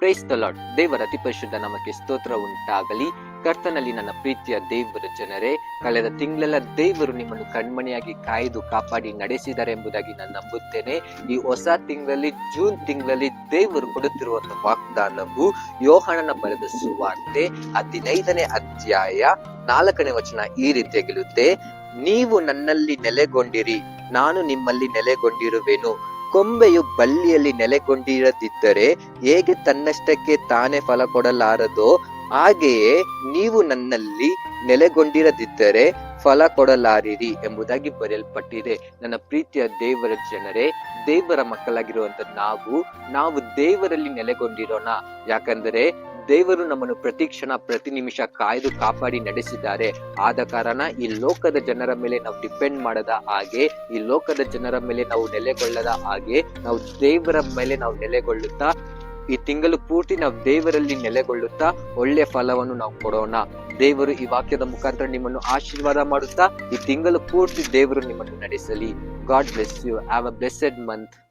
Praise the lord ದೇವರ ಅತಿ ಪರಿಶುದ್ಧ ನಮಗೆ ಸ್ತೋತ್ರ ಉಂಟಾಗಲಿ. ಕರ್ತನಲ್ಲಿ ನನ್ನ ಪ್ರೀತಿಯ ದೇವರ ಜನರೇ, ಕಳೆದ ತಿಂಗಳೆಲ್ಲ ದೇವರು ನಿಮ್ಮನ್ನು ಕಣ್ಮಣಿಯಾಗಿ ಕಾಯ್ದು ಕಾಪಾಡಿ ನಡೆಸಿದ್ದಾರೆ ಎಂಬುದಾಗಿ ನಾನು ನಂಬುತ್ತೇನೆ. ಈ ಹೊಸ ತಿಂಗಳಲ್ಲಿ, ಜೂನ್ ತಿಂಗಳಲ್ಲಿ ದೇವರು ಕೊಡುತ್ತಿರುವಂತಹ ವಾಗ್ದಾನವು ಯೋಹಣನ ಬರೆದ ಸುವಾರ್ತೆ ಹದಿನೈದನೇ ಅಧ್ಯಾಯ ನಾಲ್ಕನೇ ವಚನ ಈ ರೀತಿಯಾಗಿರುತ್ತೆ ನೀವು ನನ್ನಲ್ಲಿ ನೆಲೆಗೊಂಡಿರಿ, ನಾನು ನಿಮ್ಮಲ್ಲಿ ನೆಲೆಗೊಂಡಿರುವೆನು. ಕೊಂಬೆಯು ಬಳ್ಳಿಯಲ್ಲಿ ನೆಲೆಗೊಂಡಿರದಿದ್ದರೆ ಹೇಗೆ ತನ್ನಷ್ಟಕ್ಕೆ ತಾನೇ ಫಲ ಕೊಡಲಾರದೋ ಹಾಗೆಯೇ ನೀವು ನನ್ನಲ್ಲಿ ನೆಲೆಗೊಂಡಿರದಿದ್ದರೆ ಫಲ ಕೊಡಲಾರಿರಿ ಎಂಬುದಾಗಿ ಬರೆಯಲ್ಪಟ್ಟಿದೆ. ನನ್ನ ಪ್ರೀತಿಯ ದೇವರ ಜನರೇ, ದೇವರ ಮಕ್ಕಳಾಗಿರುವಂತ ನಾವು ನಾವು ದೇವರಲ್ಲಿ ನೆಲೆಗೊಂಡಿರೋಣ. ಯಾಕಂದರೆ ದೇವರು ನಮ್ಮನ್ನು ಪ್ರತಿ ಕ್ಷಣ, ಪ್ರತಿ ನಿಮಿಷ ಕಾಯ್ದು ಕಾಪಾಡಿ ನಡೆಸಿದ್ದಾರೆ. ಆದ ಕಾರಣ ಈ ಲೋಕದ ಜನರ ಮೇಲೆ ನಾವು ಡಿಪೆಂಡ್ ಮಾಡದ ಹಾಗೆ, ಈ ಲೋಕದ ಜನರ ಮೇಲೆ ನಾವು ನೆಲೆಗೊಳ್ಳದ ಹಾಗೆ, ನಾವು ದೇವರ ಮೇಲೆ ನಾವು ನೆಲೆಗೊಳ್ಳುತ್ತಾ, ಈ ತಿಂಗಳು ಪೂರ್ತಿ ನಾವು ದೇವರಲ್ಲಿ ನೆಲೆಗೊಳ್ಳುತ್ತಾ, ಒಳ್ಳೆ ಫಲವನ್ನು ನಾವು ಕೊಡೋಣ. ದೇವರು ಈ ವಾಕ್ಯದ ಮುಖಾಂತರ ನಿಮ್ಮನ್ನು ಆಶೀರ್ವಾದ ಮಾಡುತ್ತಾ, ಈ ತಿಂಗಳು ಪೂರ್ತಿ ದೇವರು ನಿಮ್ಮನ್ನು ನಡೆಸಲಿ. God bless you have a blessed month